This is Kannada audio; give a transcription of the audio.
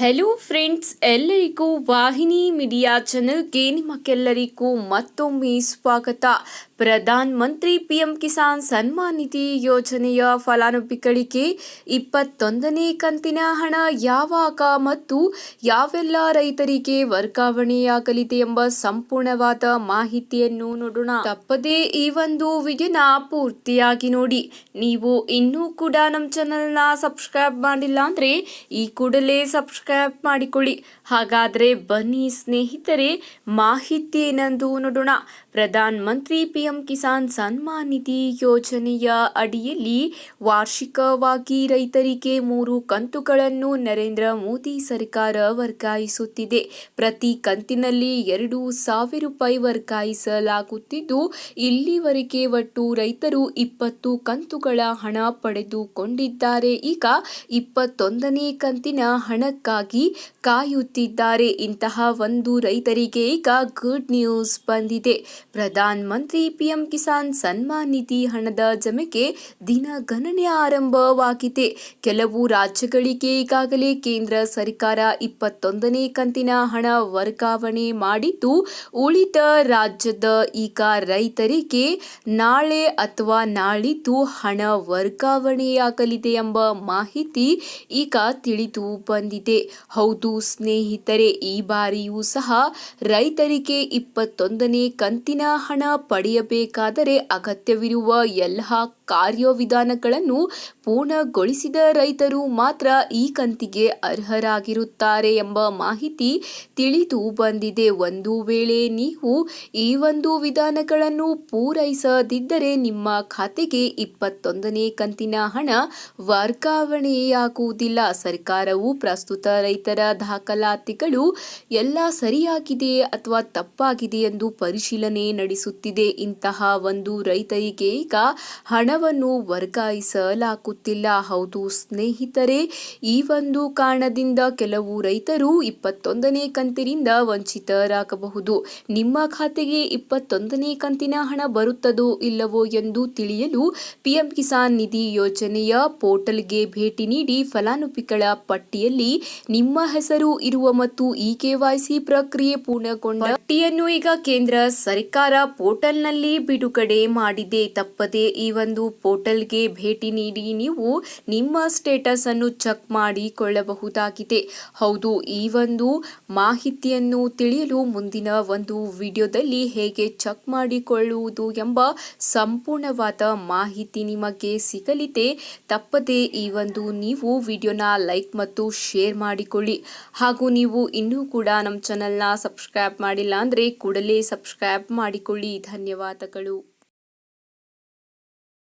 ಹೆಲೋ ಫ್ರೆಂಡ್ಸ್ ಎಲ್ಲರಿಗೂ ವಾಹಿನಿ ಮೀಡಿಯಾ ಚಾನೆಲ್ಗೆ ನಿಮಗೆಲ್ಲರಿಗೂ ಮತ್ತೊಮ್ಮೆ ಸ್ವಾಗತ. ಪ್ರಧಾನ ಮಂತ್ರಿ ಪಿಎಂ ಕಿಸಾನ್ ಸನ್ಮಾನ್ ನಿಧಿ ಯೋಜನೆಯ ಫಲಾನುಭವಿಗಳಿಗೆ ಇಪ್ಪತ್ತೊಂದನೇ ಕಂತಿನ ಹಣ ಯಾವಾಗ ಮತ್ತು ಯಾವೆಲ್ಲ ರೈತರಿಗೆ ವರ್ಗಾವಣೆಯಾಗಲಿದೆ ಎಂಬ ಸಂಪೂರ್ಣವಾದ ಮಾಹಿತಿಯನ್ನು ನೋಡೋಣ. ತಪ್ಪದೇ ಈ ಒಂದು ವಿಡಿಯೋನ ಪೂರ್ತಿಯಾಗಿ ನೋಡಿ. ನೀವು ಇನ್ನೂ ಕೂಡ ನಮ್ಮ ಚಾನೆಲ್ನ ಸಬ್ಸ್ಕ್ರೈಬ್ ಮಾಡಿಲ್ಲ ಅಂದರೆ ಈ ಕೂಡಲೇ ಸಬ್ಸ್ಕ್ರೈಬ್ ಮಾಡಿಕೊಳ್ಳಿ. ಹಾಗಾದರೆ ಬನ್ನಿ ಸ್ನೇಹಿತರೆ, ಮಾಹಿತಿ ಏನಂದು ನೋಡೋಣ. ಪ್ರಧಾನ ಮಂತ್ರಿ ಪಿಎಂ ಕಿಸಾನ್ ಸನ್ಮಾನ್ ನಿಧಿ ಯೋಜನೆಯ ಅಡಿಯಲ್ಲಿ ವಾರ್ಷಿಕವಾಗಿ ರೈತರಿಗೆ ಮೂರು ಕಂತುಗಳನ್ನು ನರೇಂದ್ರ ಮೋದಿ ಸರ್ಕಾರ ವರ್ಗಾಯಿಸುತ್ತಿದೆ. ಪ್ರತಿ ಕಂತಿನಲ್ಲಿ ಎರಡು ಸಾವಿರ ರೂಪಾಯಿ ವರ್ಗಾಯಿಸಲಾಗುತ್ತಿದ್ದು, ಇಲ್ಲಿವರೆಗೆ ಒಟ್ಟು ರೈತರು ಇಪ್ಪತ್ತು ಕಂತುಗಳ ಹಣ ಪಡೆದುಕೊಂಡಿದ್ದಾರೆ. ಈಗ ಇಪ್ಪತ್ತೊಂದನೇ ಕಂತಿನ ಹಣಕ್ಕಾಗಿ ಕಾಯುತ್ತಿದ್ದಾರೆ. ಇಂತಹ ಒಂದು ರೈತರಿಗೆ ಈಗ ಗುಡ್ ನ್ಯೂಸ್ ಬಂದಿದೆ. ಪ್ರಧಾನ ಮಂತ್ರಿ ಪಿಎಂ ಕಿಸಾನ್ ಸನ್ಮಾನ್ ನಿಧಿ ಹಣದ ಜಮೆಗೆ ದಿನಗಣನೆ ಆರಂಭವಾಗಿದೆ. ಕೆಲವು ರಾಜ್ಯಗಳಿಗೆ ಈಗಾಗಲೇ ಕೇಂದ್ರ ಸರ್ಕಾರ ಇಪ್ಪತ್ತೊಂದನೇ ಕಂತಿನ ಹಣ ವರ್ಗಾವಣೆ ಮಾಡಿದ್ದು, ಉಳಿದ ರಾಜ್ಯದ ಈಗ ರೈತರಿಗೆ ನಾಳೆ ಅಥವಾ ನಾಳಿದ್ದು ಹಣ ವರ್ಗಾವಣೆಯಾಗಲಿದೆ ಎಂಬ ಮಾಹಿತಿ ಈಗ ತಿಳಿದು ಬಂದಿದೆ. ಹೌದು ಸ್ನೇಹಿತರೆ, ಈ ಬಾರಿಯೂ ಸಹ ರೈತರಿಗೆ ಇಪ್ಪತ್ತೊಂದನೇ ಕಂತಿನ ಹಣ ಪಡೆಯಬೇಕಾದರೆ ಅಗತ್ಯವಿರುವ ಎಲ್ಲ ಕಾರ್ಯವಿಧಾನಗಳನ್ನು ಪೂರ್ಣಗೊಳಿಸಿದ ರೈತರು ಮಾತ್ರ ಈ ಕಂತಿಗೆ ಅರ್ಹರಾಗಿರುತ್ತಾರೆ ಎಂಬ ಮಾಹಿತಿ ತಿಳಿದು ಬಂದಿದೆ. ಒಂದು ವೇಳೆ ನೀವು ಈ ಒಂದು ವಿಧಾನಗಳನ್ನು ಪೂರೈಸದಿದ್ದರೆ ನಿಮ್ಮ ಖಾತೆಗೆ ಇಪ್ಪತ್ತೊಂದನೇ ಕಂತಿನ ಹಣ ವರ್ಗಾವಣೆಯಾಗುವುದಿಲ್ಲ. ಸರ್ಕಾರವು ಪ್ರಸ್ತುತ ರೈತರ ದಾಖಲಾತಿಗಳು ಎಲ್ಲ ಸರಿಯಾಗಿದೆ ಅಥವಾ ತಪ್ಪಾಗಿದೆ ಎಂದು ಪರಿಶೀಲನೆ ನಡೆಸುತ್ತಿದೆ. ಇಂತಹ ಒಂದು ರೈತರಿಗೆ ಈಗ ಹಣವನ್ನು ವರ್ಗಾಯಿಸಲಾಗುತ್ತಿಲ್ಲ. ಹೌದು ಸ್ನೇಹಿತರೆ, ಈ ಒಂದು ಕಾರಣದಿಂದ ಕೆಲವು ರೈತರು ಇಪ್ಪತ್ತೊಂದನೇ ಕಂತಿನಿಂದ ವಂಚಿತರಾಗಬಹುದು. ನಿಮ್ಮ ಖಾತೆಗೆ ಇಪ್ಪತ್ತೊಂದನೇ ಕಂತಿನ ಹಣ ಬರುತ್ತದೋ ಇಲ್ಲವೋ ಎಂದು ತಿಳಿಯಲು ಪಿಎಂ ಕಿಸಾನ್ ನಿಧಿ ಯೋಜನೆಯ ಪೋರ್ಟಲ್ಗೆ ಭೇಟಿ ನೀಡಿ ಫಲಾನುಭವಿಗಳ ಪಟ್ಟಿಯಲ್ಲಿ ನಿಮ್ಮ ಹೆಸರು ಇರುವ ಮತ್ತು ಇ ಕೆವೈಸಿ ಪ್ರಕ್ರಿಯೆ ಪೂರ್ಣಗೊಂಡ ಪಟ್ಟಿಯನ್ನು ಈಗ ಕೇಂದ್ರ ಸರ್ಕಾರ ಪೋರ್ಟಲ್ನಲ್ಲಿ ಬಿಡುಗಡೆ ಮಾಡಿದೆ. ತಪ್ಪದೆ ಈ ಒಂದು ಪೋರ್ಟಲ್ಗೆ ಭೇಟಿ ನೀಡಿ ನೀವು ನಿಮ್ಮ ಸ್ಟೇಟಸ್ ಅನ್ನು ಚೆಕ್ ಮಾಡಿಕೊಳ್ಳಬಹುದಾಗಿದೆ. ಹೌದು, ಈ ಒಂದು ಮಾಹಿತಿಯನ್ನು ತಿಳಿಯಲು ಮುಂದಿನ ಒಂದು ವಿಡಿಯೋದಲ್ಲಿ ಹೇಗೆ ಚೆಕ್ ಮಾಡಿಕೊಳ್ಳುವುದು ಎಂಬ ಸಂಪೂರ್ಣವಾದ ಮಾಹಿತಿ ನಿಮಗೆ ಸಿಗಲಿದೆ. ತಪ್ಪದೆ ಈ ಒಂದು ನೀವು ವಿಡಿಯೋನ ಲೈಕ್ ಮತ್ತು ಶೇರ್ ಮಾಡಿಕೊಳ್ಳಿ ಹಾಗೂ ನೀವು ಇನ್ನೂ ಕೂಡ ನಮ್ಮ ಚಾನಲ್ನ ಸಬ್ಸ್ಕ್ರೈಬ್ ಮಾಡಿಲ್ಲ ಅಂದರೆ ಕೂಡಲೇ ಸಬ್ಸ್ಕ್ರೈಬ್ ಮಾಡಿಕೊಳ್ಳಿ. ಧನ್ಯವಾದಗಳು.